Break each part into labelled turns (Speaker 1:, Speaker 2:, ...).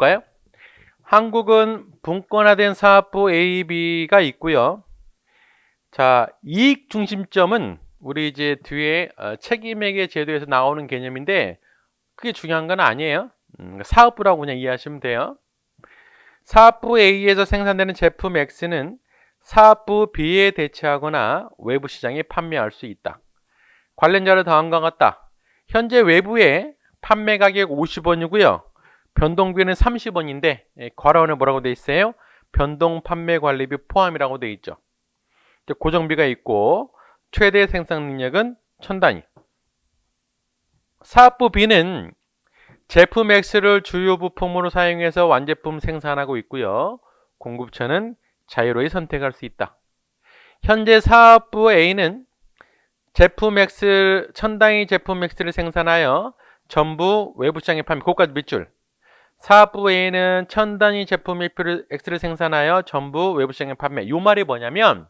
Speaker 1: 볼까요? 한국은 분권화된 사업부 A, B가 있고요. 자, 이익 중심점은 우리 이제 뒤에 어, 책임회계 제도에서 나오는 개념인데 그게 중요한 건 아니에요. 음, 사업부라고 그냥 이해하시면 돼요. 사업부 A에서 생산되는 제품 X는 사업부 B에 대체하거나 외부 시장에 판매할 수 있다. 관련자를 다음과 같다. 현재 외부에 판매 가격 50원이고요. 변동비는 30원인데 괄호원에 뭐라고 돼 있어요? 변동 판매 관리비 포함이라고 돼 있죠. 고정비가 있고 최대 생산 능력은 1000단위. 사업부 B는 제품 X를 주요 부품으로 사용해서 완제품 생산하고 있고요. 공급처는 자유로이 선택할 수 있다. 현재 사업부 A는 제품 X, 천단위 제품 X를 생산하여 전부 외부 시장에 판매, 그것까지 밑줄. 사업부 A는 천 단위 제품 X를 생산하여 전부 외부 시장에 판매. 이 말이 뭐냐면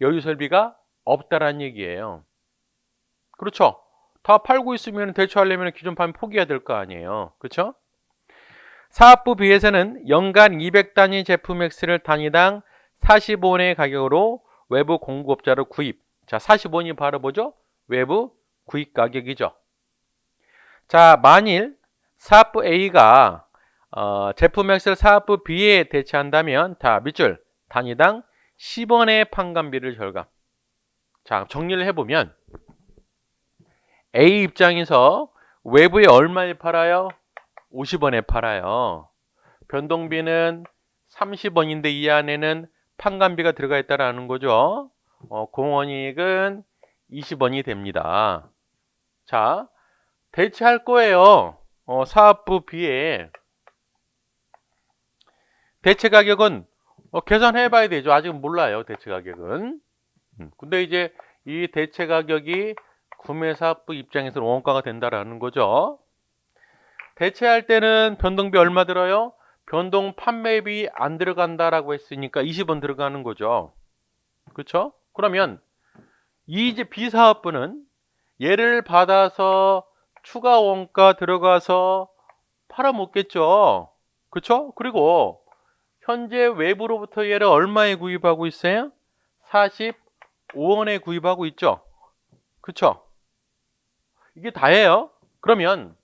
Speaker 1: 여유 설비가 없다라는 얘기예요. 그렇죠? 다 팔고 있으면 대처하려면 기존 판매 포기해야 될 거 아니에요. 그렇죠? 사업부 B에서는 연간 200단위 제품 X를 단위당 40원의 가격으로 외부 공급업자로 구입. 자, 40원이 바로 뭐죠? 외부 구입 가격이죠. 자, 만일 사업부 A가 어, 제품 X를 사업부 B에 대체한다면 다 밑줄 단위당 10원의 판관비를 절감. 자, 정리를 해보면 A 입장에서 외부에 얼마에 팔아요? 50원에 팔아요. 변동비는 30원인데 이 안에는 판관비가 들어가 있다라는 거죠. 어, 공원이익은 20원이 됩니다. 자, 대체할 거예요. 어, 사업부 B에 대체 가격은 어, 계산해 봐야 되죠. 아직은 몰라요. 대체 가격은. 음, 근데 이제 이 대체 가격이 구매사업부 입장에서는 원가가 된다라는 거죠. 대체할 때는 변동비 얼마 들어요? 변동 판매비 안 들어간다라고 했으니까 20원 들어가는 거죠. 그렇죠? 그러면 이 이제 B사업부는 얘를 받아서 추가 원가 들어가서 팔아먹겠죠. 그렇죠? 그리고 현재 외부로부터 얘를 얼마에 구입하고 있어요? 45원에 구입하고 있죠. 그렇죠? 이게 다예요. 그러면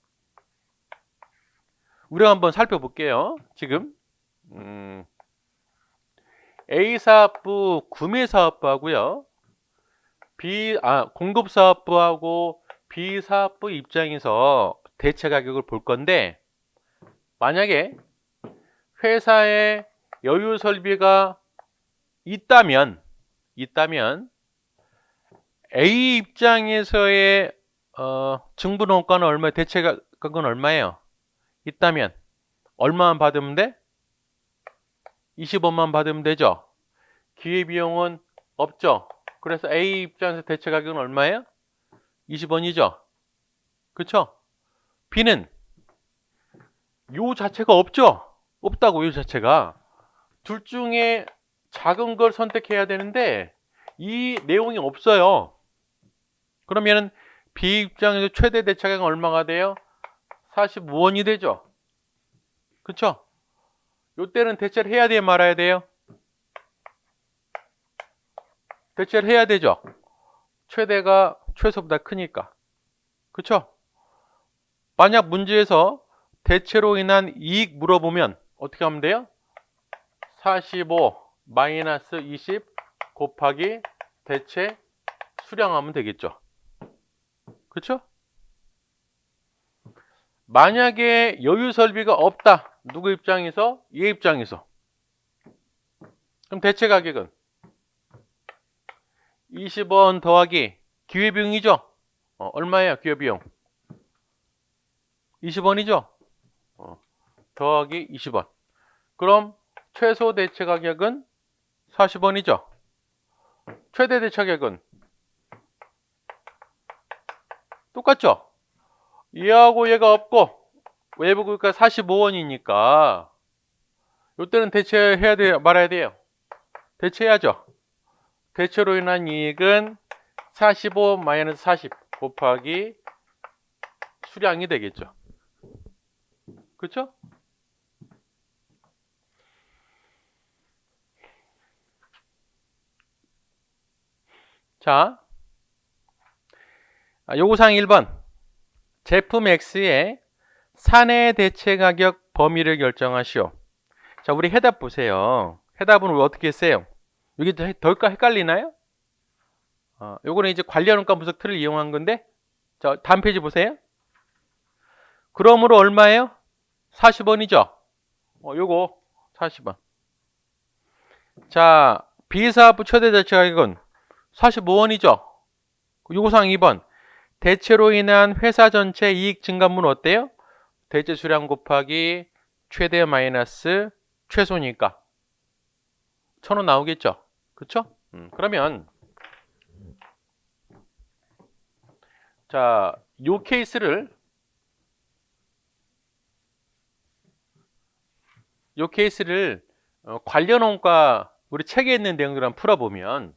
Speaker 1: 우리가 한번 살펴볼게요. 지금 음, A 사업부 구매 사업부하고요. B 아 공급 사업부하고 B 사업부 입장에서 대체 가격을 볼 건데 만약에 회사에 여유 설비가 있다면 있다면 A 입장에서의 어, 증분 원가는 얼마, 대체 가격은 얼마예요? 있다면 얼마만 받으면 돼? 20원만 받으면 되죠. 기회비용은 없죠. 그래서 A 입장에서 대체 가격은 얼마예요? 20원이죠. 그쵸? B는 요 자체가 없죠. 없다고 요 자체가. 둘 중에 작은 걸 선택해야 되는데 이 내용이 없어요. 그러면은 B 입장에서 최대 대차가격은 얼마가 돼요? 45원이 되죠. 그쵸? 요때는 대체를 해야 돼요? 말아야 돼요? 대체를 해야 되죠. 최대가 최소보다 크니까. 그쵸? 만약 문제에서 대체로 인한 이익 물어보면 어떻게 하면 돼요? 45 마이너스 20 곱하기 대체 수량하면 되겠죠. 그렇죠? 만약에 여유 설비가 없다. 누구 입장에서? 얘 입장에서. 그럼 대체 가격은 20원 더하기 기회비용이죠? 어, 얼마예요? 기회비용? 20원이죠? 어, 더하기 20원. 그럼 최소 대체 가격은 40원이죠? 최대 대체 가격은 똑같죠? 얘하고 얘가 없고 외부 구입가 45원이니까 이때는 대체해야 돼 말아야 돼요. 대체해야죠. 대체로 인한 이익은 45 마이너스 40 곱하기 수량이 되겠죠. 그렇죠? 자, 아, 요구사항 1번. 제품 X의 사내 대체 가격 범위를 결정하시오. 자, 우리 해답 보세요. 해답은 우리 어떻게 했어요? 여기 더- 덜까 헷갈리나요? 어, 요거는 이제 관련원가 분석 틀을 이용한 건데, 자, 다음 페이지 보세요. 그러므로 얼마예요? 40원이죠? 어, 요거 40원. 자, 비사업부 최대 대체 가격은 45원이죠? 요구사항 2번. 대체로 인한 회사 전체 이익 증가분 어때요? 대체 수량 곱하기 최대 마이너스 최소니까. 천원 나오겠죠? 그쵸? 음, 그러면, 자, 요 케이스를, 요 케이스를 어, 관련 원가 우리 책에 있는 내용들 한번 풀어보면,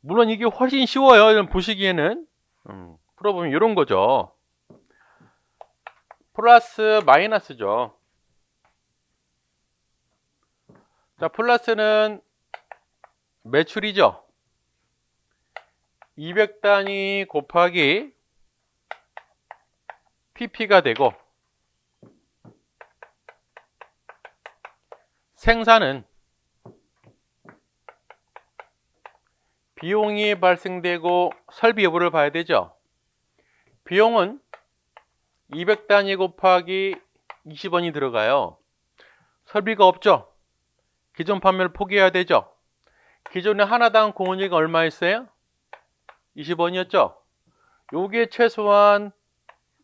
Speaker 1: 물론 이게 훨씬 쉬워요. 이런 보시기에는. 음, 풀어보면 이런 거죠. 플러스 마이너스죠. 자, 플러스는 매출이죠. 200단위 곱하기 PP가 되고 생산은 비용이 발생되고 설비 여부를 봐야 되죠. 비용은 200단위 곱하기 20원이 들어가요. 설비가 없죠. 기존 판매를 포기해야 되죠. 기존에 하나당 공원이가 얼마였어요? 20원이었죠. 요게 최소한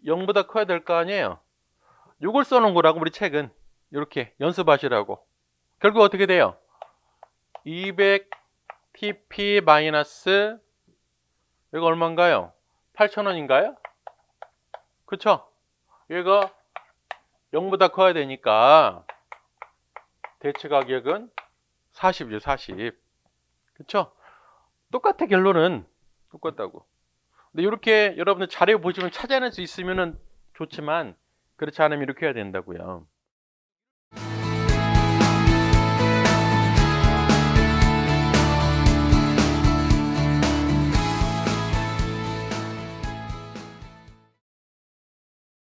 Speaker 1: 0보다 커야 될 거 아니에요. 요걸 써놓은 거라고 우리 책은 이렇게 연습하시라고. 결국 어떻게 돼요? 200 TP 마이너스 이거 얼마인가요? 8,000원인가요? 그쵸? 얘가 0보다 커야 되니까 대체 가격은 40이죠, 40. 그쵸? 똑같아, 결론은. 똑같다고. 근데 이렇게 여러분들 자료 보시면 찾아낼 수 있으면 좋지만 그렇지 않으면 이렇게 해야 된다고요.